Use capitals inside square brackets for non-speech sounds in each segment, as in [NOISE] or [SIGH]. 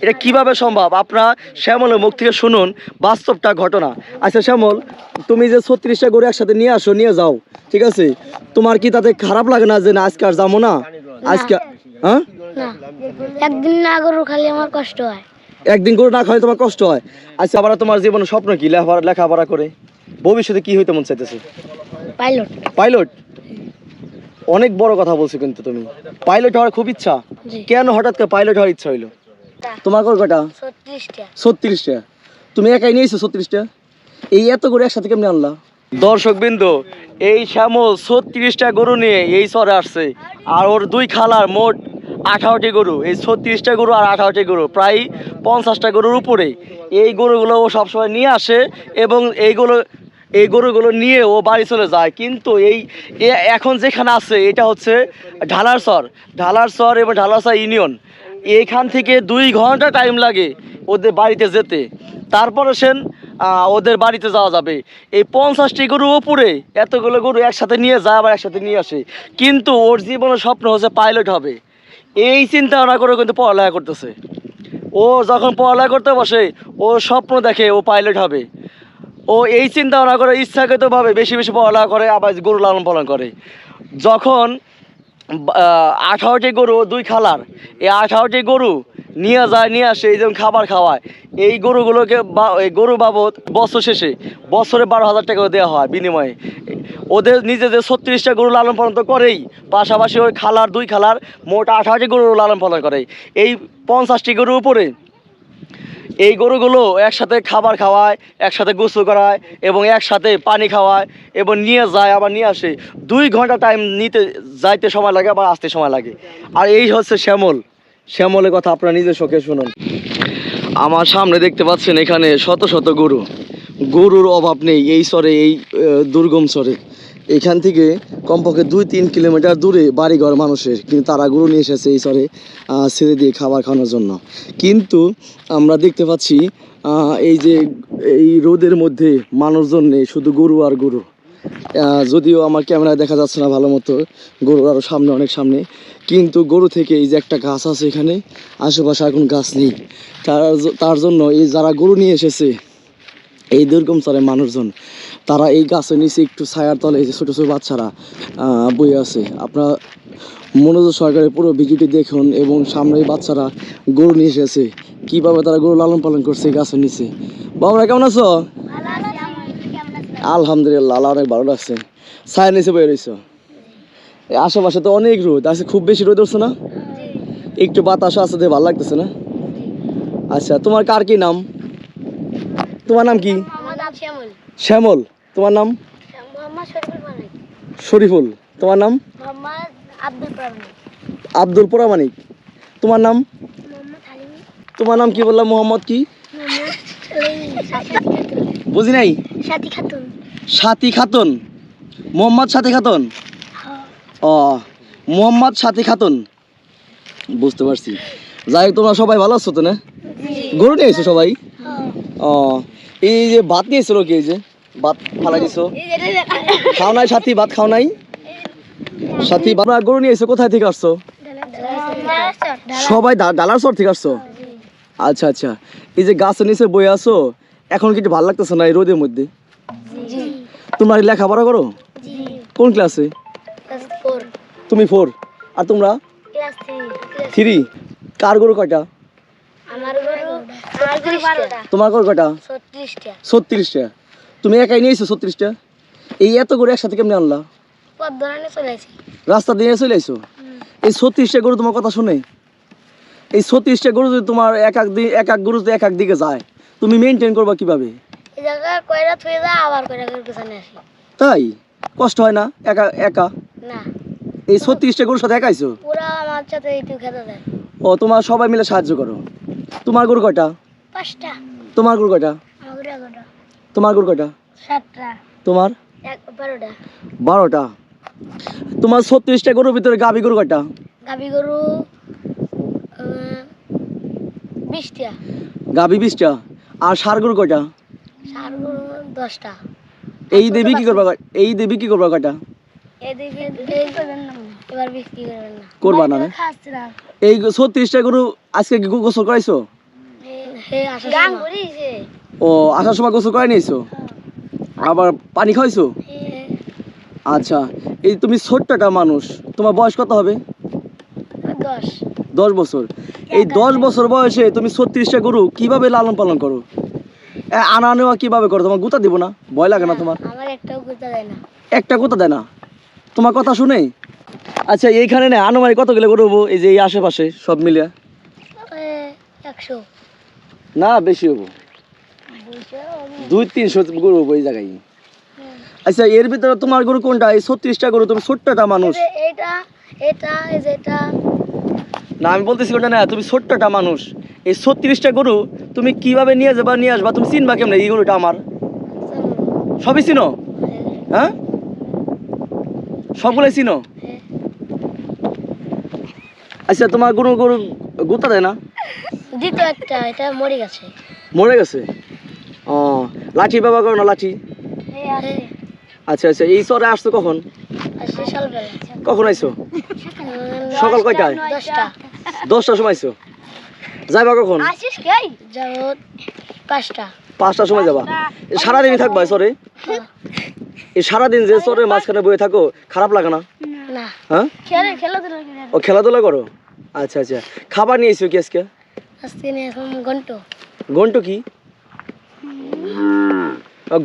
এটা কীভাবে সম্ভব? আপনার শ্যামলের মুখ থেকে শুনুন বাস্তবটা ঘটনা। আচ্ছা শ্যামল তুমি যে ছত্রিশটা গরু একসাথে নিয়ে আসো নিয়ে যাও ঠিক আছে? তোমার কি তাতে খারাপ লাগে না যে না আজকে আর যাব না? আজকে হ্যাঁ? একদিন না গরু খালি আমার কষ্ট হয়। একদিন গরু না খাওয়ালে তোমার কষ্ট হয়? আচ্ছা আবার তোমার জীবনে স্বপ্ন কি লেখা- লেখাপড়া করে? ভবিষ্যতে কি হইতে মন চাইতেছে? পাইলট পাইলট অনেক বড় কথা বলছো কিন্তু তুমি। পাইলট হওয়ার খুব ইচ্ছা। কেন হঠাৎ করে পাইলট হওয়ার ইচ্ছা হইল? তোমার কর কটা ছত্রিশটা। তুমি একাই নিয়েছো ছত্রিশটা? এই এত করে একসাথে কেমনি আনলা? দর্শক বিন্দু এই শ্যামল ছত্রিশটা গরু নিয়ে এই চরে আসছে। আর ওর দুই খালার মোট আঠারোটি গরু। এই ছত্রিশটা গরু আর আঠারোটি গরু। প্রায় পঞ্চাশটা গরুর উপরে। এই গরুগুলো ও সবসময় নিয়ে আসে এবং এইগুলো এই গরুগুলো নিয়ে ও বাড়ি চলে যায়। কিন্তু এই এখন যেখানে আছে এটা হচ্ছে ঢালার চর। ঢালার চর এবং ঢালার চর ইউনিয়ন। এইখান থেকে দুই ঘণ্টা টাইম লাগে ওদের বাড়িতে যেতে। তারপরে সেন ওদের বাড়িতে যাওয়া যাবে। এই পঞ্চাশটি গরু উপরে এতগুলো গরু একসাথে নিয়ে যায়, আবার একসাথে নিয়ে আসে। কিন্তু ওর জীবনের স্বপ্ন হচ্ছে পাইলট হবে। এই চিন্তা ভাবনা করে কিন্তু পড়ালেখা করতেছে। ও যখন পড়ালেখা করতে বসে ও স্বপ্ন দেখে ও পাইলট হবে। ও এই চিন্তা ভাবনা করে ইচ্ছাকৃতভাবে বেশি বেশি পড়ালেখা করে, আবার গরু লালন পালন করে। যখন আঠারোটি গরু, দুই খালার, এই আঠারোটি গরু নিয়ে যায়, নিয়ে আসে, এই যেমন খাবার খাওয়ায়, এই গরুগুলোকে বা- গরু বাবদ বছর শেষে বছরে বারো হাজার টাকা দেওয়া হয় বিনিময়ে। ওদের নিজেদের ছত্রিশটা গরু লালন পালন তো করেই, পাশাপাশি ওই খালার, দুই খালার মোট আঠারোটি গরু লালন পালন করে। এই পঞ্চাশটি গরুর উপরে এই গরুগুলো একসাথে খাবার খাওয়ায়, একসাথে গোসল করায় এবং একসাথে পানি খাওয়ায় এবং নিয়ে যায়, আবার নিয়ে আসে। দুই ঘণ্টা টাইম নিতে, যাইতে সময় লাগে, আবার আসতে সময় লাগে। আর এই হচ্ছে শ্যামল। শ্যামলের কথা আপনারা নিজের চোখে শুনুন। আমার সামনে দেখতে পাচ্ছেন এখানে শত শত গরু। গরুর অভাব নেই, এই চরে এই দুর্গম চরে এখান থেকে কমপক্ষে দুই তিন কিলোমিটার দূরে বাড়িঘর মানুষের কিন্তু তারা গরু নিয়ে এসেছে এই আহ, ছেড়ে দিয়ে খাবার খাওয়ানোর জন্য। কিন্তু আমরা দেখতে পাচ্ছি এই যে এই রোদের মধ্যে মানুষজন নেই শুধু গরু আর গরু। যদিও আমার ক্যামেরায় দেখা যাচ্ছে না ভালো মতো গরুর আরও সামনে অনেক সামনে। কিন্তু গরু থেকে এই যে একটা গাছ আছে এখানে আশেপাশে এখন গাছ নেই। তার তার জন্য এই যারা গরু নিয়ে এসেছে এই দুর্গম চরে মানুষজন তারা এই গাছের নিচে একটু ছায়ার তলে এই যে ছোটো ছোটো বাচ্চারা বয়ে আছে। আপনারা মনোযোগ সহকারে পুরো ভিডিওটি দেখুন এবং সামনে এই বাচ্চারা গরু নিয়ে এসেছে। কীভাবে তারা গরু লালন পালন করছে এই গাছের নিচে। বাবুরা কেমন আছো? আলহামদুলিল্লাহ আল্লাহ অনেক ভালো লাগছে ছায়ের নিচে বয়ে রয়েছ? এই আশেপাশে তো অনেক রোদ আছে খুব বেশি রোদ উঠছে না? একটু বাতাস আছে দেখে ভালো লাগতেছে না? আচ্ছা তোমার কার কি নাম? তোমার নাম কি? শ্যামল। তোমার নাম? শরীফুল তোমার নাম? আব্দুল প্রামাণিক। তোমার নাম? তোমার নাম কি বললাম? মোহাম্মদ কি? বুঝি নাই? সাথী খাতুন। সাথী খাতুন। মোহাম্মদ সাথী খাতুন? ও মোহাম্মদ সাথী খাতুন। বুঝতে পারছি। যাই হোক তোমরা সবাই ভালো আছো তো না? গরু নিয়েছো সবাই। ও এই যে ভাত নিয়ে এসো কি এই যে? ভাত ফালাই দিছো? খাও নাই সাথী ভাত খাও নাই? সাথী ভাত গরু নিয়ে এসো কোথায় থেকে আসছো? সবাই ডালার সর থেকে আসছো? আচ্ছা আচ্ছা। এই যে গাছের নিচে বয়ে আছো এখন কিছু ভালো লাগতেছে না এই রোদের মধ্যে? তোমরা লেখাপড়া করো? কোন ক্লাসে? তুমি ফোর আর তোমরা? থ্রি কার গরু কয়টা? তোমার গরু কয়টা? ছত্রিশটা। ছত্রিশটা। তুমি একাই নিয়েছো ছত্রিশটা। এই এত গরু একসাথে কেমনি আনলা? রাস্তা দিয়ে চলে আইছো? এই ছত্রিশটা গরু তোমার কথা শুনে? এই ছত্রিশটা গরু যদি তোমার এক এক দিন এক এক গরু যদি এক এক দিকে যায় তুমি মেনটেন করবা কীভাবে? আসি। তাই? কষ্ট হয় না? একা একা? এই ছত্রিশটা গরুর সাথে একাইছো? ও তোমার সবাই মিলে সাহায্য করো। তোমার গরু কয়টা? পাঁচটা। তোমার গরু কয়টা? তোমার গরু কয়টা? সাতটা। তোমার? বারোটা। বারোটা। তোমার ছত্রিশটা গরুর ভিতরে গাভি গরু কয়টা? গাভী গরু বিশটা। গাভি বিশটা। আর সার গরু কয়টা? গরু দশটা। এই দেবী কি করবা এই দেবী কি করবা কয়টা? এই- এবার বিক্রি করবেন না। করবা না এই ছত্রিশটা গরু আজকে কি গোসল করাইছো? ও আসার সময় গোসল করে নিয়েছো? আবার পানি খাইছো আচ্ছা এই তুমি ছোট্ট একটা মানুষ তোমার বয়স কত হবে? দশ। বছর। এই দশ বছর বয়সে তুমি ছত্রিশটা গরু কীভাবে লালন পালন করো? আনা নেওয়া কীভাবে করো? তোমার গুতা দিব না? ভয় লাগে না তোমার? একটাও গুতা দেয় না। একটা তোমার কথা শুনে? আচ্ছা এইখানে না আনুমানিক কত গেলে গরু হব? এই যে এই আশেপাশে সব মিলিয়ে। একশো। না বেশি হব। দুই তিনশো গরু এই জায়গায়। আচ্ছা এর ভিতরে তোমার গরু কোনটা? এই ছত্রিশটা গরু তুমি ছোট্ট একটা মানুষ। এটা না আমি বলতেছি কোনটা না তুমি ছোট্ট একটা মানুষ। এই ছত্রিশটা গরু তুমি কীভাবে নিয়ে যাবা নিয়ে আসবা তুমি চিনবা কেমন এই গরুটা আমার? সবই চিনো? হ্যাঁ? সবগুলোই চিনো? আচ্ছা তোমার গরু গরু গুতা দেয় না? দ্বিতীয় একটা এটা মরে গেছে। মরে গেছে? ও লাঠি বাবা করো না লাঠি? আচ্ছা আচ্ছা এই চরে আসছো কখন? কখন আইছো? সকাল কয়টায়? দশটা। দশটার সময় আইছো? যাইবা কখন? পাঁচটা। পাঁচটার সময় যাবা? সারাদিনই থাকবা চরে? এই সারাদিন যে চরের মাঝখানে বয়ে থাকো খারাপ লাগে না? হ্যাঁ? ও খেলাধুলা করো? আচ্ছা আচ্ছা। খাবার নিয়ে এসো কি আজকে? ঘন্ট কি?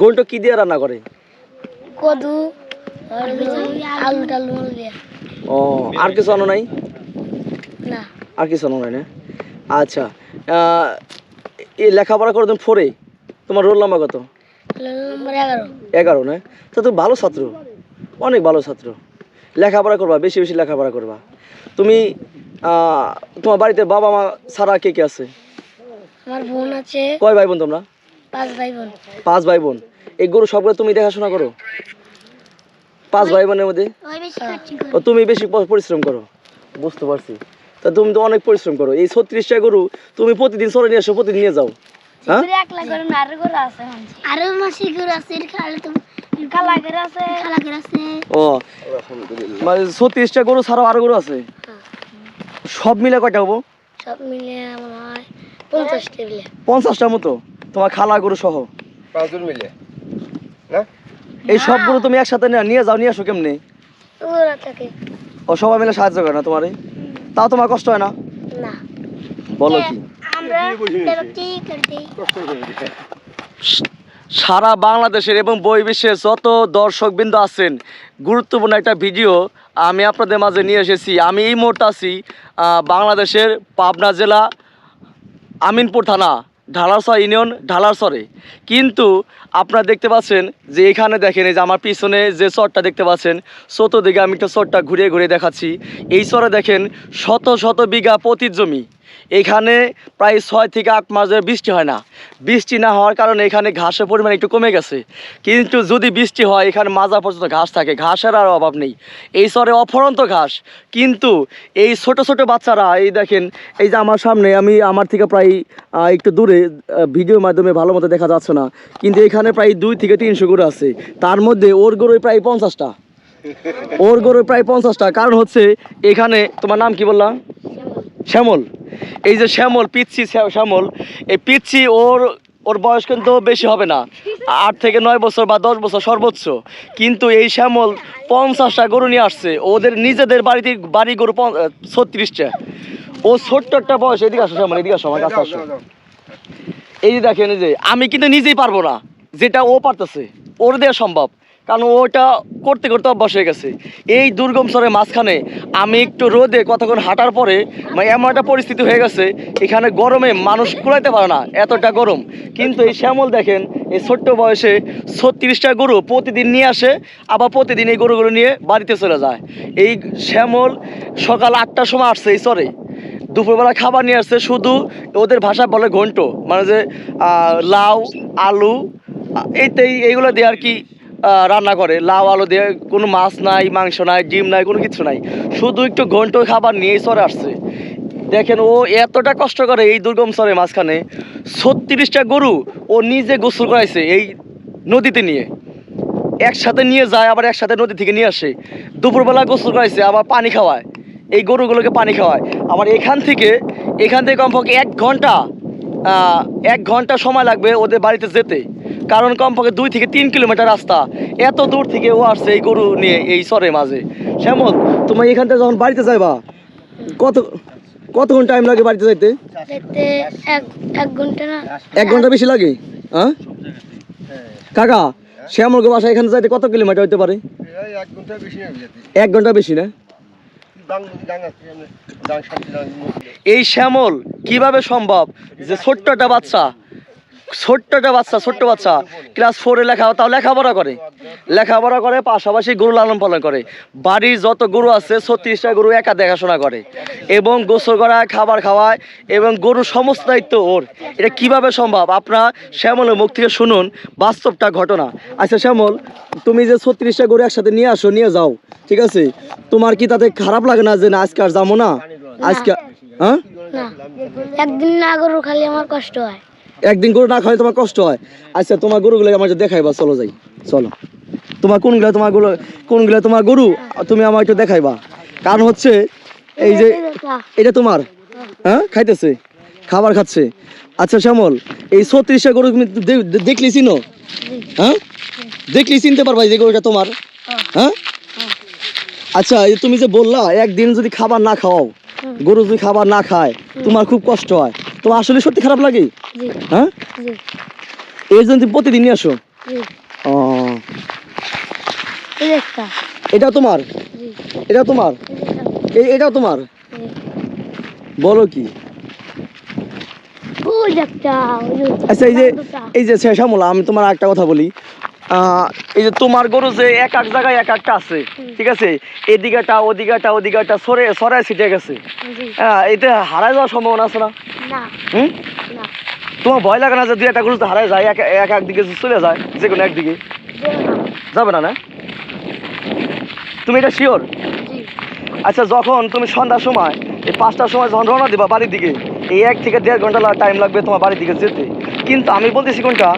ঘন্ট কি দিয়ে রান্না করে? কদু আলু টালু ও আর কিছু আনো নাই? না। আর কিছু আনো নাই না? আচ্ছা এই লেখাপড়া করে তুমি ফোরে তোমার রোল নাম্বার কত? এগারো। না? তো তুমি ভালো ছাত্র। অনেক ভালো ছাত্র। লেখাপড়া করবা বেশি বেশি লেখাপড়া করবা। তুমি তোমার বাড়িতে বাবা মা ছাড়া কে কে আছে? আমার বোন আছে। কয় ভাই বোন তোমরা? পাঁচ ভাই বোন। পাঁচ ভাই বোন। এই গরু সবগুলো তুমি দেখাশোনা করো। পাঁচ ভাই বোনের মধ্যে? ও তুমি বেশি পরিশ্রম করো। বুঝতে পারছি। তা তুমি তো অনেক পরিশ্রম করো। এই ছত্রিশটা গরু তুমি প্রতিদিন চলে নিয়ে আসো প্রতিদিন নিয়ে যাও। হ্যাঁ? আরও মাসি আছে খালে ও মানে ছত্রিশটা গরু ছাড়াও আরও গরু আছে? সব মিলে কয়টা হব? সব মিলে আমার হয় পঞ্চাশটার মতো? তোমার খালা গরু সহ। পাঁচজন মিলে। না? এই সব গরু তুমি একসাথে নিয়ে- নিয়ে যাও নিয়ে আসো কেমনি? ওরা থাকে। ও সবাই মিলে সাহায্য করে না তোমারে? তাও তোমার কষ্ট হয় না? না। বলো কি? আমরা করতে করতে সারা বাংলাদেশের এবং বই বিশ্বের যত দর্শকবৃন্দ আছেন গুরুত্বপূর্ণ একটা ভিডিও আমি আপনাদের মাঝে নিয়ে এসেছি। আমি এই মুহূর্তে আছি বাংলাদেশের পাবনা জেলা আমিনপুর থানা। ঢালারসর ইউনিয়ন ঢালারসরে কিন্তু আপনারা দেখতে পাচ্ছেন যে এখানে দেখেন এই যে আমার পিছনে যে চরটা দেখতে পাচ্ছেন, চতুর্দিকে আমি একটা চরটা ঘুরিয়ে ঘুরিয়ে দেখাচ্ছি। এই চরে দেখেন শত শত বিঘা পতির জমি। এখানে প্রায় ছয় থেকে আট মাস ধরে বৃষ্টি হয় না। বৃষ্টি না হওয়ার কারণে এখানে ঘাসের পরিমাণ একটু কমে গেছে। কিন্তু যদি বৃষ্টি হয় এখানে মাজা পর্যন্ত ঘাস থাকে। ঘাসের আর অভাব নেই। এই চরে অফরন্ত ঘাস। কিন্তু এই ছোট ছোট বাচ্চারা এই দেখেন এই যে আমার সামনে আমি আমার থেকে প্রায় একটু দূরে ভিডিওর মাধ্যমে ভালো মতো দেখা যাচ্ছে না। কিন্তু এখানে প্রায় দুই থেকে তিনশো গরু আছে। তার মধ্যে ওর গরু প্রায় পঞ্চাশটা। ওর গরু প্রায় পঞ্চাশটা। কারণ হচ্ছে এখানে তোমার নাম কি বললাম শ্যামল। এই যে শ্যামল, পিচ্ছি শ্যামল, এই পিচ্ছি ওর ওর বয়স কিন্তু বেশি হবে না। আট থেকে নয় বছর বা দশ বছর সর্বোচ্চ। কিন্তু এই শ্যামল পঞ্চাশটা গরু নিয়ে আসছে। ওদের নিজেদের বাড়িতে বাড়ি গরু ছত্রিশটা। ও ছোট্ট একটা বয়স। এদিকে আসো শ্যামল, এদিকে আসো, আমার কাছে আসো। এই যে দেখেন যে আমি কিন্তু নিজেই পারব না। যেটা ও পারতেছে, ওর দেওয়া সম্ভব। কারণ ওটা করতে করতে অভ্যাস হয়ে গেছে। এই দুর্গম স্বরের মাঝখানে আমি একটু রোদে কতক্ষণ হাঁটার পরে মানে এমন একটা পরিস্থিতি হয়ে গেছে এখানে গরমে মানুষ কুলাইতে পারে না এতটা গরম। কিন্তু এই শ্যামল দেখেন এই ছোট্ট বয়সে ছত্রিশটা গরু প্রতিদিন নিয়ে আসে আবার প্রতিদিন এই গরুগুলো নিয়ে বাড়িতে চলে যায়। এই শ্যামল সকাল আটটার সময় আসছে এই চরে দুপুরবেলা খাবার নিয়ে আসছে শুধু ওদের ভাষা বলে ঘন্ট মানে যে লাউ আলু আহ, এইটাই এইগুলো দিয়ে আর কি রান্না করে। লাউ, আলু দিয়ে কোনো মাছ নাই, মাংস নাই, ডিম নাই, কোনো কিছু নাই। শুধু একটু ঘন্ট খাবার নিয়েই চলে আসছে। দেখেন ও এতটা কষ্ট করে এই দুর্গম চরে মাঝখানে। ছত্রিশটা গরু ও নিজে গোসল করাইছে এই নদীতে নিয়ে। একসাথে নিয়ে যায়, আবার একসাথে নদী থেকে নিয়ে আসে। দুপুরবেলা গোসল করাইছে, আবার পানি খাওয়ায়। এই গরুগুলোকে পানি খাওয়ায়। আবার এখান থেকে এখান থেকে কমপক্ষে এক ঘণ্টা এক ঘণ্টা সময় লাগবে ওদের বাড়িতে যেতে। কারণ কমপক্ষে দুই থেকে তিন কিলোমিটার রাস্তা। এত দূর থেকে ও আসছে এই গরু নিয়ে এই সরের মাঝে। শ্যামল তোমার এখান থেকে যখন বাড়িতে যাইবা কত কতক্ষণ টাইম লাগে বাড়িতে যাইতে? এক এক ঘণ্টা না? এক ঘণ্টা বেশি লাগে? হ্যাঁ কাকা শ্যামলকে বাসা এখানে যাইতে কত কিলোমিটার হইতে পারে? এক ঘণ্টা বেশি না যেতে। এক ঘণ্টা বেশি না? দাং দাং আছে এমনি দাং শান্তি দাং এই শ্যামল কীভাবে সম্ভব যে ছোট্ট একটা বাচ্চা ছোট্ট একটা বাচ্চা, ছোট্ট বাচ্চা। ক্লাস ফোরে লেখা তাও লেখাপড়া করে। লেখাপড়া করে, পাশাপাশি গরু লালন পালন করে। বাড়ির যত গরু আছে, ছত্রিশটা গরু একা দেখাশোনা করে। এবং গোসল করায়, খাবার খাওয়ায়, এবং গরুর সমস্ত দায়িত্ব ওর। এটা কীভাবে সম্ভব? আপনারা শ্যামলের মুখ থেকে শুনুন, বাস্তবটা ঘটনা। আচ্ছা শ্যামল, তুমি যে ছত্রিশটা গরু একসাথে নিয়ে আসো, নিয়ে যাও, ঠিক আছে? তোমার কি তাতে খারাপ লাগে না যে না, আজকে আর যাব না? আজকে হ্যাঁ? একদিন না গরু খালি আমার কষ্ট হয়। একদিন গরু না খাওয়ালে তোমার কষ্ট হয়। আচ্ছা তোমার গরুগুলো আমার দেখাইবা, চলো যাই, চলো। তোমার কোনগুলা তোমার গরু, কোনগুলা তোমার গরু, তুমি আমার একটু দেখাইবা। কারণ হচ্ছে, এই যে, এটা তোমার হ্যাঁ খাইতেছে, খাবার খাচ্ছে। আচ্ছা শ্যামল, এই ছত্রিশটা গরু তুমি দেখলি চিনো? হ্যাঁ? দেখলি চিনতে পারবা যে গরুটা তোমার। হ্যাঁ। আচ্ছা তুমি যে বললা, একদিন যদি খাবার না খাওয়াও, গরু যদি খাবার না খায়, তোমার খুব কষ্ট হয়। তোমার আসলে সত্যি খারাপ লাগে? হ্যাঁ? এই জন্য তুমি প্রতিদিন নিয়ে আসো? ও। এটা তোমার? এটা তোমার? এই এটাও তোমার? বলো কি? আচ্ছা এই যে এই যে শেষ আমি তোমার একটা কথা বলি। এই যে তোমার গরু যে এক এক জায়গায় এক একটা আছে ঠিক আছে? এদিকেটা ওদিকেটা ওদিকেটা সরে সরাই ছিটে গেছে। হ্যাঁ এতে হারাই যাওয়ার সম্ভাবনা আছে না? হুম? তোমার ভয় লাগে না যে দুই একটা গরু হারাই যায় এক এক একদিকে চলে যায় যে কোনো একদিকে? যাবে না। না তুমি এটা শিওর আচ্ছা যখন তুমি সন্ধ্যার সময় এই পাঁচটার সময় যখন রওনা দিবা বাড়ির দিকে এই এক থেকে দেড় ঘণ্টা টাইম লাগবে তোমার বাড়ির দিকে যেতে। কিন্তু আমি বলতেছি কোনটা?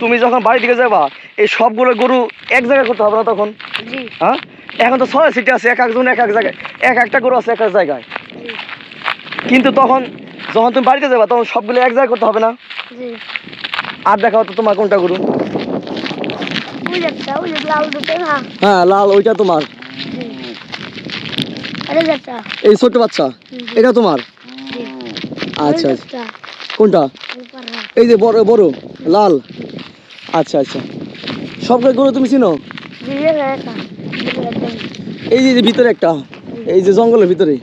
তুমি যখন বাড়ির দিকে যাবা এই সবগুলো গরু এক জায়গায় করতে হবে না তখন? হ্যাঁ? এখন তো ছয় সিটি আছে এক একজন এক এক জায়গায় এক একটা গরু আছে এক এক জায়গায়। কিন্তু তখন যখন তুমি বাড়িতে যাবা তখন সবগুলো এক জায়গায় করতে হবে না? আর দেখা হতো তোমার কোনটা গরু। ওই যে একটা ওই যে লাল দুটো না হ্যাঁ লাল ওইটা তোমার। এই ছোট্ট বাচ্চা এটা তোমার? আচ্ছা আচ্ছা। কোনটা? এই যে বড় বড় লাল। আচ্ছা আচ্ছা। সবগুলো গরু তুমি চিনো? এই যে ভিতরে একটা। এই যে জঙ্গলের ভিতরে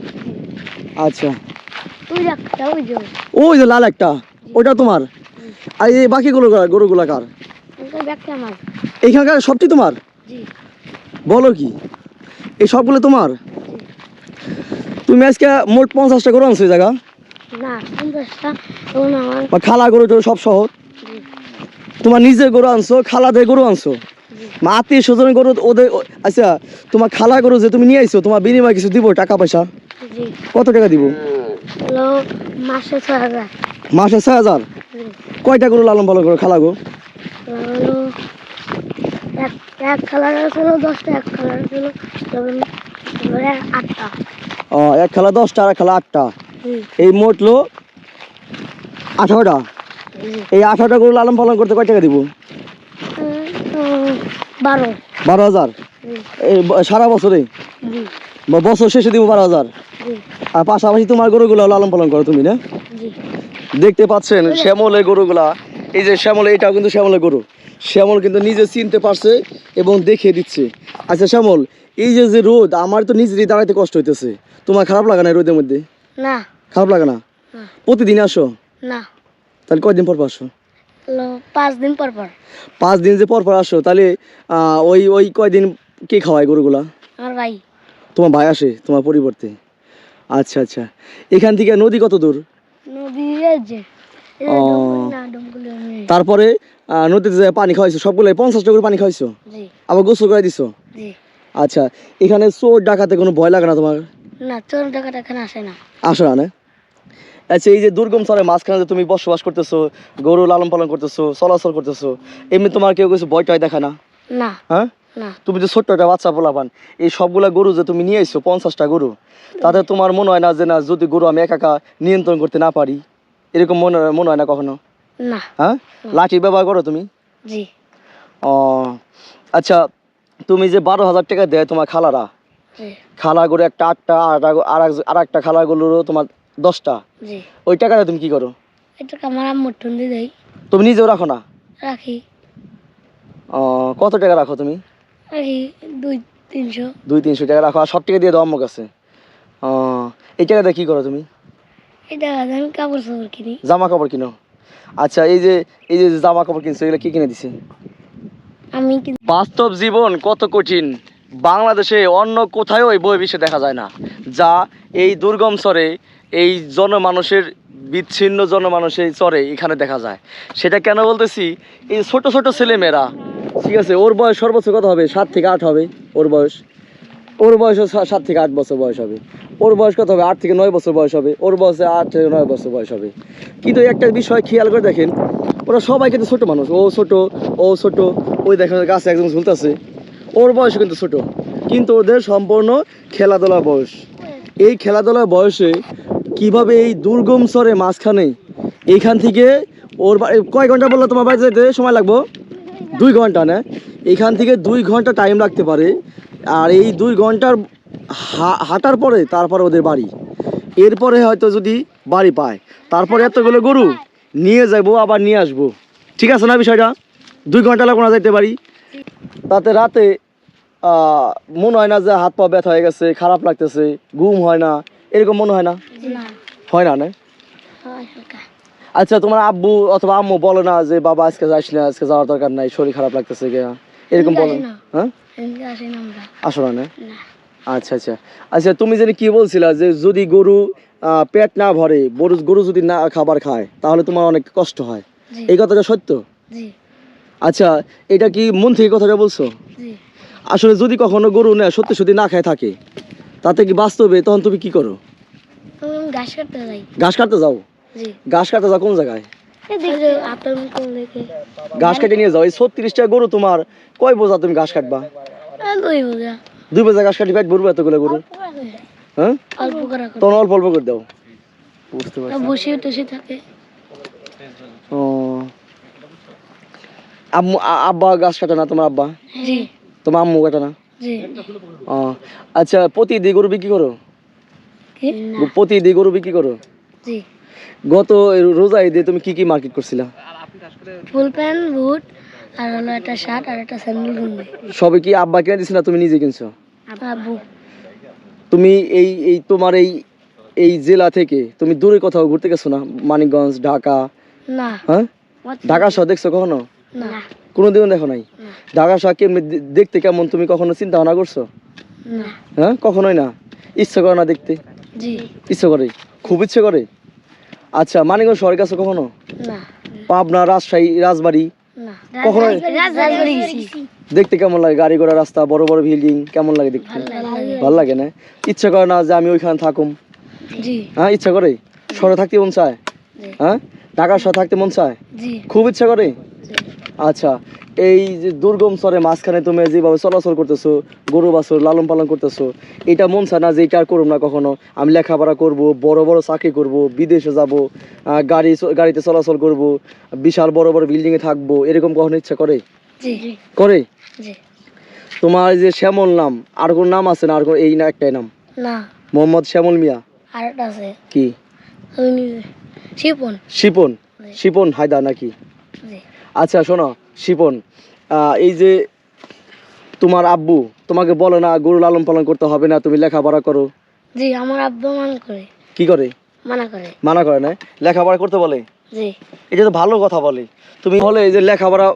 আচ্ছা। ওই যে ওই যে। লাল একটা। ওটা তোমার? আর এই বাকিগুলো? গরুগুলা কার? এইখানকার সবটি তোমার? বলো কি? এই সবগুলো তোমার? তুমি আজকে মোট পঞ্চাশটা গরু আনছো জায়গা? খালা গরু সব জি তোমার নিজে গরু আনছো খালাদের গরু আনছো। জি। মা আত্মীয় গরু ওদের আচ্ছা তোমার খালা গরু যে তুমি নিয়ে আইছো তোমার বিনিময়ে কিছু দিব টাকা পয়সা? কত টাকা দিব? মাসে ছয় হাজার। মাসে ছয় হাজার? কয়টা গরু লালন পালন করো খালা গো? এক ছিল দশটা এক কালার ছিল আটটা। ও এক খেলা দশটা আর এক খেলা আটটা। এই মোট লো আঠারোটা। এই আঠারোটা গরু লালন পালন করতে কয় টাকা দিব? বারো। বারো হাজার? সারা বছরে? বছর শেষে দিব বারো হাজার। আর পাশাপাশি তোমার গরুগুলো লালন পালন করো তুমি না? দেখতে পাচ্ছেন শ্যামলের গরুগুলা। এই যে শ্যামল এটাও কিন্তু শ্যামলের গরু। শ্যামল কিন্তু নিজে চিনতে পারছে এবং দেখিয়ে দিচ্ছে। আচ্ছা শ্যামল এই যে যে রোদ আমার তো নিজেরই দাঁড়াইতে কষ্ট হইতেছে। তোমার খারাপ লাগে না এই রোদের মধ্যে? না। খারাপ লাগে না? না। প্রতিদিন আসো? না। তাহলে কয়দিন পর পর আসো? পাঁচ দিন পর পর। পাঁচ দিন যে পর পর আসো তাহলে ওই ওই কয়দিন কে খাওয়ায় গরুগুলা? আমার ভাই। তোমার ভাই আসে তোমার পরিবর্তে? আচ্ছা আচ্ছা। এখান থেকে নদী কত দূর? নদী। তারপরে নদীতে যে পানি খাওয়াইছো সবগুলো পঞ্চাশটা করে পানি খাওয়াইছো? আবার গোসল করে দিছো? আচ্ছা এখানে চোর ডাকাতে কোনো ভয় লাগে না তোমার? না চোর টাকাটা এখানে আসে না। আসো না? আচ্ছা এই যে দুর্গম চরের মাঝখানে তুমি বসবাস করতেছো গরু লালন পালন করতেছো চলাচল করতেছো এমনি তোমার কেউ কিছু ভয় টয় দেখায় না? না। হ্যাঁ? তুমি যে ছোট্ট একটা বাচ্চা পোলাপান এই সবগুলা গরু যে তুমি নিয়ে এসছো পঞ্চাশটা গরু তাতে তোমার মনে হয় না যে না যদি গরু আমি একা একা নিয়ন্ত্রণ করতে না পারি এরকম মনে মনে হয় না কখনো? না। হ্যাঁ? লাঠি ব্যবহার করো তুমি? জি। ও আচ্ছা তুমি যে বারো হাজার টাকা দেয় তোমার খালারা খালা গরু একটা আটটা আর একটা- খালা গরুরও তোমার দশটা। জি। ওই টাকাটা তুমি কি করো? আমার আম্মুর টুন্দি দেই। তুমি নিজেও রাখো না? রাখি। কত টাকা রাখো তুমি? রাখি দুই তিনশো। দুই তিনশো টাকা রাখো আর সব টাকা দিয়ে দাও আম্মুর কাছে। এই টাকা দিয়ে কি করো তুমি? এটা আমি কাপড় চাপড় কিনি। জামা কাপড় কিনো? আচ্ছা এই যে এই যে জামা কাপড় কিনছো এগুলো কি কিনে দিছে? আমি বাস্তব জীবন কত কঠিন। বাংলাদেশে অন্য কোথাও এই বিষয়ে দেখা যায় না, যা এই দুর্গম চরে এই জনমানুষের বিচ্ছিন্ন জনমানুষের চরে এখানে দেখা যায়। সেটা কেন বলতেছি? এই ছোট ছোট ছেলেমেয়েরা, ঠিক আছে, ওর বয়স সর্বোচ্চ কত হবে? সাত থেকে আট হবে ওর বয়স। ওর বয়সও সাত থেকে আট বছর বয়স হবে। ওর বয়স কত হবে? আট থেকে নয় বছর বয়স হবে। ওর বয়সে আট থেকে নয় বছর বয়স হবে। কিন্তু একটা বিষয় খেয়াল করে দেখেন, ওরা সবাই কিন্তু ছোট মানুষ। ও ছোট ও ছোট, ওই দেখেন গাছে একজন ঝুলতেছে। ওর বয়স কিন্তু ছোট, কিন্তু ওদের সম্পূর্ণ খেলাধুলা বয়স। এই খেলাধুলা বয়সে কীভাবে এই দুর্গম স্তরে মাঝখানে এইখান থেকে ওর কয় ঘণ্টা বলল তোমার বাড়ি যেতে? সময় লাগবো? দুই ঘণ্টা, না? এখান থেকে দুই ঘণ্টা টাইম লাগতে পারে। আর এই দুই ঘণ্টার হাঁটার পরে তারপরে ওদের বাড়ি। এরপরে হয়তো যদি বাড়ি পায়, তারপরে এতগুলো গরু নিয়ে যাব আবার নিয়ে আসব। ঠিক আছে না বিষয়টা? দুই ঘণ্টা লাগবো না যাইতে পারি? তাতে রাতে মনে হয় না যে হাত পা ব্যথা হয়ে গেছে খারাপ লাগতেছে ঘুম হয় না এরকম মনে হয় না? হয় না না আচ্ছা তোমার আব্বু অথবা আম্মু বলে না যে বাবা আজকে যাইস না আজকে যাওয়ার দরকার নাই শরীর খারাপ লাগতেছে গিয়া এরকম বলে না। হ্যাঁ? এদিকে আসি না আচ্ছা আচ্ছা। আচ্ছা তুমি যেন কি বলছিলা যে যদি গরু পেট না ভরে গরু গরু যদি না খাবার খায় তাহলে তোমার অনেক কষ্ট হয়। এই কথাটা সত্য? জি। আচ্ছা এটা কি মন থেকে কথাটা বলছো? আসলে যদি কখনো গরু না সত্যি সত্যি না খায় থাকে তাতে কি বাস্তবে তখন তুমি কি করো? আমি ঘাস কাটতে যাই। ঘাস কাটতে যাও? জি। ঘাস কাটতে যাও কোন জায়গায়? ঘাস কাটে নিয়ে যাও। এই ছত্রিশটা গরু তোমার কয় বোঝা তুমি ঘাস কাটবা? দুই বোঝা। ঘাস কাটি পেট ভরবো এতগুলো গরু? হ্যাঁ? অল্প করে করে। তখন অল্প অল্প করে দাও। বুঝতে পারছি। বসে টসে থাকে। ও আম্মু আব্বা গাছ কাটে না তোমার আব্বা? জি। তোমার আম্মু কাটে না? জি। ও আচ্ছা প্রতিদিন গরু বিক্রি করো? কি? প্রতিদিন গরু বিক্রি করো? জি। গত রোজা ঈদে তুমি কি কি মার্কেট করছিলা? ফুল প্যান্ট বুট আর হলো একটা শার্ট আর একটা স্যান্ডেল কিনবে। সবে কি আব্বা কিনে দিছে না তুমি নিজে কিনছো? আব্বু তুমি এই এই তোমার এই এই জেলা থেকে তুমি দূরে কোথাও ঘুরতে গেছো না? মানিকগঞ্জ ঢাকা? না। হ্যাঁ? ঢাকা শহর দেখছ কখনো? কোনোদিনও দেখো নাই? ঢাকা শহর কেমনি দেখতে কেমন? তুমি কখনো চিন্তা ভাবনা করছ হ্যাঁ কখনোই না। ইচ্ছে করে না দেখতে? ইচ্ছে করে? খুব ইচ্ছে করে? আচ্ছা মানিকগঞ্জ শহরের কাছে কখনো? পাবনা রাজশাহী রাজবাড়ি? কখনো? দেখতে কেমন লাগে গাড়ি ঘোড়া রাস্তা বড় বড় বিল্ডিং কেমন লাগে দেখতে? ভালো লাগে। না? ইচ্ছে করে না যে আমি ওইখানে থাকুম। হ্যাঁ ইচ্ছা করে? শহরে থাকতে মন চায়? হ্যাঁ? ঢাকার শহরে থাকতে মন চায়? খুব ইচ্ছা করে? আচ্ছা এই যে দুর্গম স্তরে মাঝখানে তুমি যেভাবে চলাচল করতেছো গরু বাছর লালন পালন করতেছো এটা মন চায় না যে এটা আর করুম না কখনো। আমি লেখাপড়া করব বড় বড় চাকরি করব বিদেশে যাব গাড়ি গাড়িতে চলাচল করব বিশাল বড় বড় বিল্ডিংয়ে থাকব এরকম কখনো ইচ্ছা করে? করে? তোমার যে শ্যামল নাম আর কোন নাম আছে না আর কোনো এই না একটাই নাম? না। মোহাম্মদ শ্যামল মিয়া? আর একটা আছে। কি? শিপন। শিপন। শিপন হায়দার নাকি? জি। আচ্ছা শোনো শিপন এই যে তোমার আব্বু তোমাকে বলে না গরু লালন পালন করতে হবে না তুমি লেখাপড়া করো? জি আমার আব্বু মান করে। কি করে? মানা করে। মানা করে না? লেখাপড়া করতে বলে? জি। এটা তো ভালো কথা বলে। তুমি বলে এই যে লেখাপড়া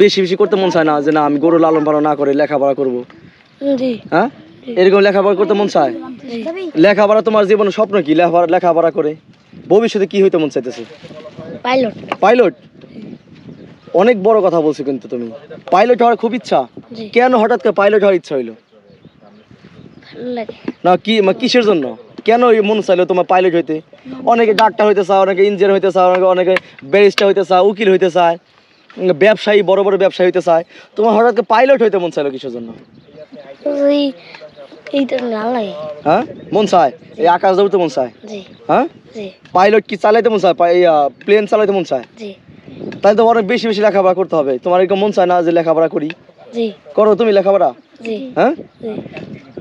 বেশি বেশি করতে মন চায় না যে না আমি গরু লালন পালন না করে লেখাপড়া করব। জি। হ্যাঁ? এরকম লেখাপড়া করতে মন চায়? লেখাপড়া তোমার জীবনের স্বপ্ন কি? লেখাপড়া লেখাপড়া করে? ভবিষ্যতে কি হইতে মন চাইতেছে? পাইলট। পাইলট? অনেক বড় কথা বলছো কিন্তু তুমি। পাইলট হওয়ার খুব ইচ্ছা। কেন হঠাৎ করে পাইলট হওয়ার ইচ্ছা হইল? না কি কিসের জন্য? কেন মন চাইলো তোমার পাইলট হইতে? অনেকে ডাক্তার হইতে চায় অনেকে ইঞ্জিনিয়ার হইতে চায় অনেকে অনেকে ব্যারিস্টার হইতে চায় উকিল হইতে চায় ব্যবসায়ী বড় বড় ব্যবসায়ী হইতে চায়। তোমার হঠাৎ করে পাইলট হইতে মন চাইলো কিসের জন্য? হ্যাঁ? মন চায়? এই আকাশ দৌড়তে মন চায়? হ্যাঁ? পাইলট কি চালাইতে মন চায়? প্লেন চালাইতে মন চায়? তাহলে তো অনেক বেশি বেশি লেখাপড়া করতে হবে। তোমার এরকম মন চায় না যে লেখাপড়া করি? করো তুমি লেখাপড়া? হ্যাঁ?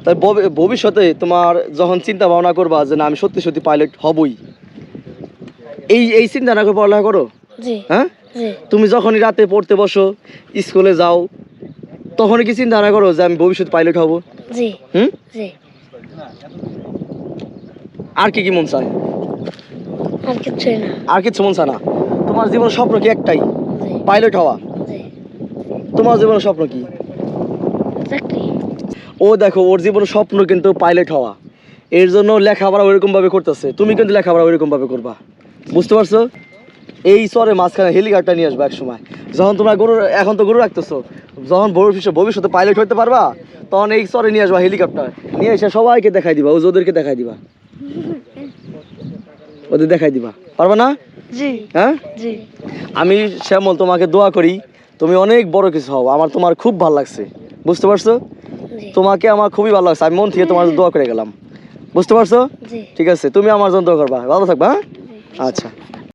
তাই ভবিষ্যতে তোমার যখন চিন্তা ভাবনা করবা যে না আমি সত্যি সত্যি পাইলট হবই। এই এই চিন্তা না করে পড়ালেখা করো? হ্যাঁ? তুমি যখনই রাতে পড়তে বসো স্কুলে যাও তখনই কি চিন্তা না করো যে আমি ভবিষ্যৎ পাইলট হব? হুম? আর কি কি মন চায়? আর কিছু মন চায় না? তোমার জীবনের স্বপ্ন কি একটাই? পাইলট হওয়া? তোমার জীবনের স্বপ্ন কি? ও দেখো ওর জীবনের স্বপ্ন কিন্তু পাইলট হওয়া। এর জন্য লেখাপড়া ওইরকম ভাবে করতেছে। তুমি কিন্তু লেখাপড়া ওইরকম ভাবে করবা। বুঝতে পারছ? এই চরে মাঝখানে হেলিকপ্টার নিয়ে আসবে এক সময় যখন তোমরা গরু এখন তো গরু রাখতেছো। যখন ভবিষ্যৎ ভবিষ্যতে পাইলট হতে পারবা তখন এই চরে নিয়ে আসবা হেলিকপ্টার। নিয়ে এসে সবাইকে দেখাই দিবা ওদেরকে দেখাই দিবা। [LAUGHS] ওদের দেখাই দিবা। পারবা না? জি। হ্যাঁ? জি। আমি শ্যামল তোমাকে দোয়া করি তুমি অনেক বড় কিছু হও। আমার তোমার খুব ভালো লাগছে। বুঝতে পারছ? তোমাকে আমার খুবই ভালো লাগছে। আমি মন থেকে তোমার জন্য দোয়া করে গেলাম। বুঝতে পারছ? ঠিক আছে তুমি আমার জন্য দোয়া করবা। ভালো থাকবা হ্যাঁ? আচ্ছা।